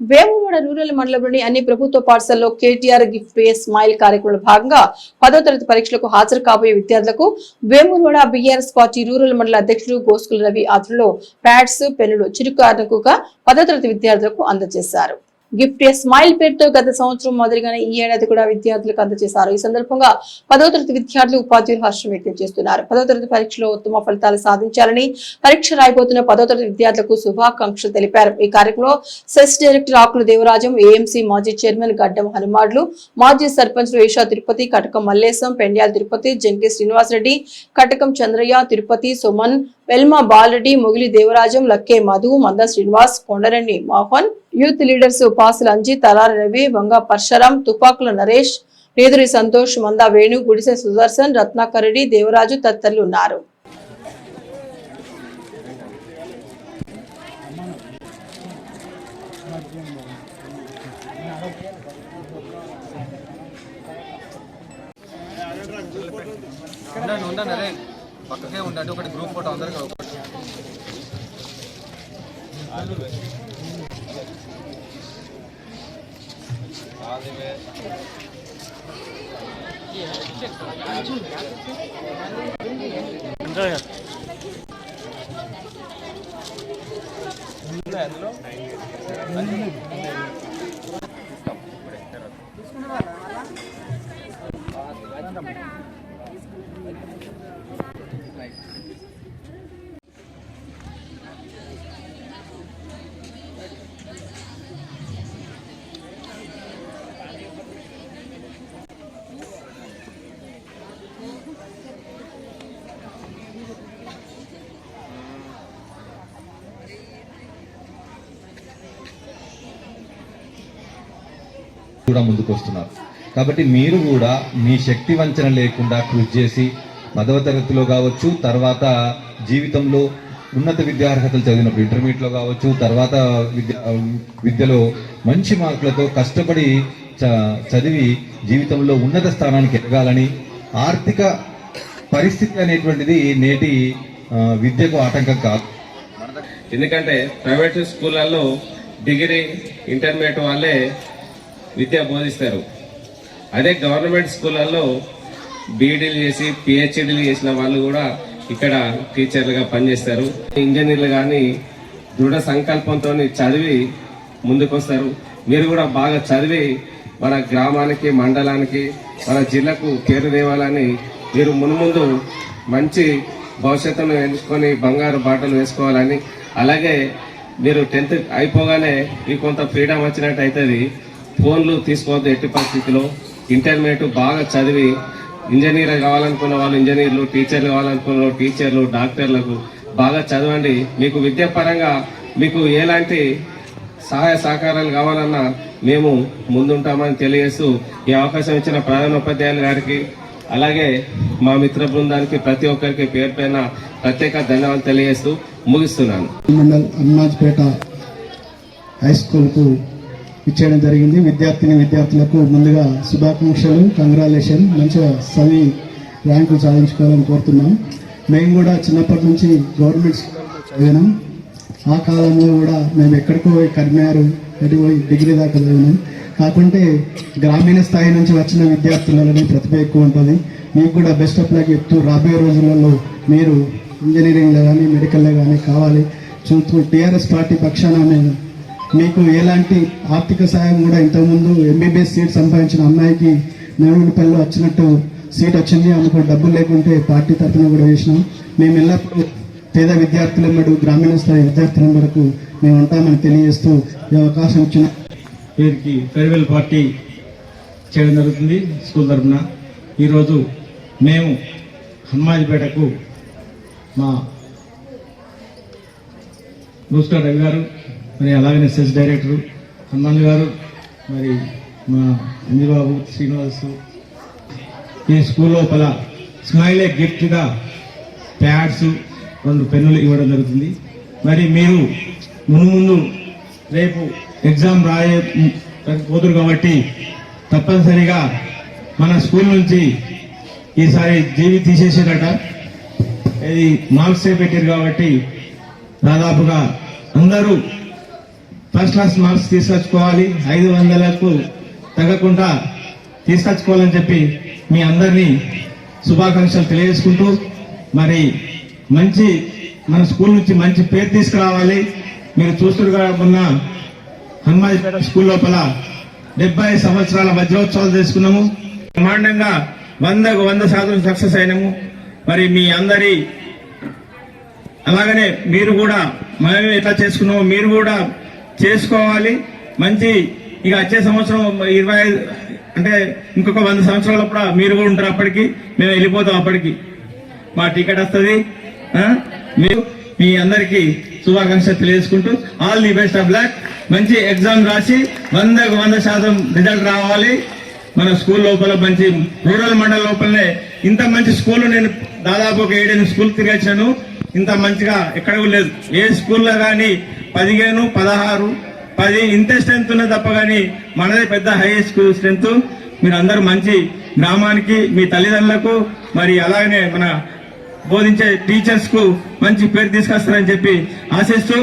Vemulawada rural మండలంలోని అన్ని ప్రభుత్వ పాఠశాలలో కేటీఆర్ గిఫ్ట్ పే స్మైల్ కార్యక్రమంలో భాగంగా పదో తరగతి పరీక్షలకు హాజరు కాబోయే విద్యార్థులకు వేములవాడ బీఆర్ఎస్ పార్టీ రూరల్ మండల అధ్యక్షుడు గోస్కుల రవి ఆధ్వర్యంలో ప్యాడ్స్ పెన్నులు చిరుకారణకుగా పదో తరగతి విద్యార్థులకు అందజేశారు. గిఫ్ట్ ఏ స్మైల్ పేరుతో గత సంవత్సరం మాదిరిగానే ఈ ఏడాది కూడా విద్యార్థులకు అందజేశారు. ఈ సందర్భంగా పదో తరగతి విద్యార్థులు ఉపాధ్యాయులు హర్షం వ్యక్తం చేస్తున్నారు. పదో తరగతి పరీక్షలో ఉత్తమ ఫలితాలు సాధించాలని పరీక్ష రాయబోతున్న పదో తరగతి విద్యార్థులకు శుభాకాంక్షలు తెలిపారు. ఈ కార్యక్రమంలో CESS director Akula Devarajam AMC మాజీ చైర్మన్ గడ్డం హనుమాడ్లు మాజీ సర్పంచ్లు ఏషా తిరుపతి కటకం మల్లేశం పెండ్యాల తిరుపతి జంకే శ్రీనివాసరెడ్డి కటకం చంద్రయ్య తిరుపతి సుమన్ వెల్మా బాలరెడ్డి మొగిలి దేవరాజం లక్కే మధు మంద శ్రీనివాస్ కొండరెడ్డి మోహన్ యూత్ లీడర్స్ పాసుల అంజి తలార రవి వంగ పర్షరం తుపాకుల నరేష్ నేదురి సంతోష్ మంద వేణు గుడిసె సుదర్శన్ రత్నాకర్ రెడ్డి దేవరాజు తదితరులు ఉన్నారు. ఉండండి ఉండండి పక్కకే ఉండండి ఒకటి గ్రూప్ ఫోటో అందరికి ఒకటి కూడా ముందుకు వస్తున్నారు. కాబట్టి మీరు కూడా మీ శక్తి వంచన లేకుండా కృషి చేసి పదవ తరగతిలో కావచ్చు తర్వాత జీవితంలో ఉన్నత విద్యార్హతలు చదివినప్పుడు ఇంటర్మీడియట్లో కావచ్చు తర్వాత విద్య విద్యలో మంచి మార్కులతో కష్టపడి చ- చదివి జీవితంలో ఉన్నత స్థానానికి ఎదగాలని ఆర్థిక పరిస్థితి అనేటువంటిది నేటి విద్యకు ఆటంకం కాదు. ఎందుకంటే ప్రైవేట్ స్కూళ్ళల్లో డిగ్రీ ఇంటర్మీడియట్ వాళ్ళే విద్య బోధిస్తారు. అదే గవర్నమెంట్ స్కూళ్ళల్లో బీఈడీలు చేసి పిహెచ్డీలు చేసిన వాళ్ళు కూడా ఇక్కడ టీచర్లుగా పనిచేస్తారు. ఇంజనీర్లు కానీ దృఢ సంకల్పంతో చదివి ముందుకొస్తారు. మీరు కూడా బాగా చదివి మన గ్రామానికి మండలానికి మన జిల్లాకు పేరు తేవాలని మీరు మున్ముందు మంచి భవిష్యత్తును ఎంచుకొని బంగారు బాటలు వేసుకోవాలని. అలాగే మీరు టెన్త్ అయిపోగానే మీకు కొంత ఫ్రీడమ్ వచ్చినట్టు అవుతుంది ఫోన్లు తీసుకోవద్దు ఎట్టి పరిస్థితిలో. ఇంటర్మీడియట్ బాగా చదివి ఇంజనీర్ కావాలనుకున్న వాళ్ళు ఇంజనీర్లు టీచర్లు కావాలనుకున్న వాళ్ళు టీచర్లు డాక్టర్లకు బాగా చదవండి. మీకు విద్యాపరంగా మీకు ఎలాంటి సహాయ సహకారాలు కావాలన్నా మేము ముందుంటామని తెలియజేస్తూ ఈ అవకాశం ఇచ్చిన ప్రధానోపాధ్యాయులు గారికి అలాగే మా మిత్ర బృందానికి ప్రతి ఒక్కరికి పేరు పైన ప్రత్యేక ధన్యవాదాలు తెలియజేస్తూ ముగిస్తున్నాను. మండల్ అన్నాజ్పేట హై స్కూల్కు ఇచ్చేయడం జరిగింది. విద్యార్థిని విద్యార్థులకు ముందుగా శుభాకాంక్షలు కంగ్రాలేషన్ మంచిగా సవి ర్యాంకులు సాధించుకోవాలని కోరుతున్నాం. మేము కూడా చిన్నప్పటి నుంచి గవర్నమెంట్ చదివినాం. ఆ కాలంలో కూడా మేము ఎక్కడికో పోయి కర్మారు ఎటు పోయి డిగ్రీ దాకా చదివినాం. కాకుంటే గ్రామీణ స్థాయి నుంచి వచ్చిన విద్యార్థులలోనే ప్రతిభ ఎక్కువ ఉంటుంది. మీకు కూడా బెస్ట్ ఆఫ్ లక్ చెప్తూ రాబోయే రోజులలో మీరు ఇంజనీరింగ్లో కానీ మెడికల్లో కానీ కావాలి. చూస్తూ టీఆర్ఎస్ పార్టీ పక్షాన మేము మీకు ఎలాంటి ఆర్థిక సాయం కూడా ఇంతకుముందు ఎంబీబీఎస్ సీట్ సంపాదించిన అమ్మాయికి నేరుపల్లిలో వచ్చినట్టు సీట్ వచ్చింది ఆమెకు డబ్బులు లేకుంటే పార్టీ తరఫున కూడా వేసినాం. మేము ఎల్లప్పుడూ పేద విద్యార్థుల విద్యార్థులెమ్మడు గ్రామీణ స్థాయి విద్యార్థుల వరకు మేము ఉంటామని తెలియజేస్తూ ఈ అవకాశం ఇచ్చిన వీరికి ఫేర్వెల్ పార్టీ చేయడం జరుగుతుంది స్కూల్ తరఫున. ఈరోజు మేము హనుమాజిపేటకు మా బూస్టర్ రవి గారు మరి అలాగనే సెస్ డైరెక్టర్ హనుమాన్ గారు మరి మా అంజబాబు శ్రీనివాస్ ఈ స్కూల్ లోపల స్మైలే గిఫ్ట్గా ప్యాడ్స్ రెండు పెన్నులు ఇవ్వడం జరుగుతుంది. మరి మీరు ముందు ముందు రేపు ఎగ్జామ్ రాయే పోతురు కాబట్టి తప్పనిసరిగా మన స్కూల్ నుంచి ఈసారి జీవి తీసేసారట ఇది మార్క్సే పెట్టారు కాబట్టి దాదాపుగా అందరూ ఫస్ట్ క్లాస్ మార్క్స్ తీసుకొచ్చుకోవాలి. ఐదు వందలకు తగ్గకుండా తీసుకొచ్చుకోవాలని చెప్పి మీ అందరినీ శుభాకాంక్షలు తెలియజేసుకుంటూ మరి మంచి మన స్కూల్ నుంచి మంచి పేరు తీసుకురావాలి. మీరు చూస్తుగా ఉన్న హనుమాజీపేట స్కూల్ లోపల డెబ్బై సంవత్సరాల వజ్రోత్సవాలు చేసుకున్నాము. బ్రహ్మాండంగా వందకు వంద శాతం సక్సెస్ అయినాము. మరి మీ అందరి అలాగనే మీరు కూడా మేము ఎట్లా చేసుకున్నాము మీరు కూడా చేసుకోవాలి. మంచి ఇక వచ్చే సంవత్సరం ఇరవై ఐదు అంటే ఇంకొక వంద సంవత్సరాల కూడా మీరు కూడా ఉంటారు అప్పటికి. మేము వెళ్ళిపోతాం అప్పటికి. మా టికెట్ వస్తుంది. మీరు మీ అందరికీ శుభాకాంక్షలు తెలియజేసుకుంటూ all the best of luck. మంచి ఎగ్జామ్ రాసి వందకు వంద శాతం రిజల్ట్ రావాలి. మన స్కూల్ లోపల మంచి రూరల్ మండల లోపలనే ఇంత మంచి స్కూల్ నేను దాదాపు ఒక ఏడెనిమిది స్కూల్ తిరిగొచ్చాను ఇంత మంచిగా ఎక్కడ లేదు. ఏ స్కూల్లో కానీ పదిహేను పదహారు పది ఇంత స్ట్రెంత్ ఉన్నది తప్ప కానీ మనదే పెద్ద హై స్కూల్ స్ట్రెంత్ మీరు అందరూ మంచి గ్రామానికి మీ తల్లిదండ్రులకు మరి అలాగనే మన బోధించే టీచర్స్కు మంచి పేరు తీసుకొస్తారని చెప్పి ఆశిస్తూ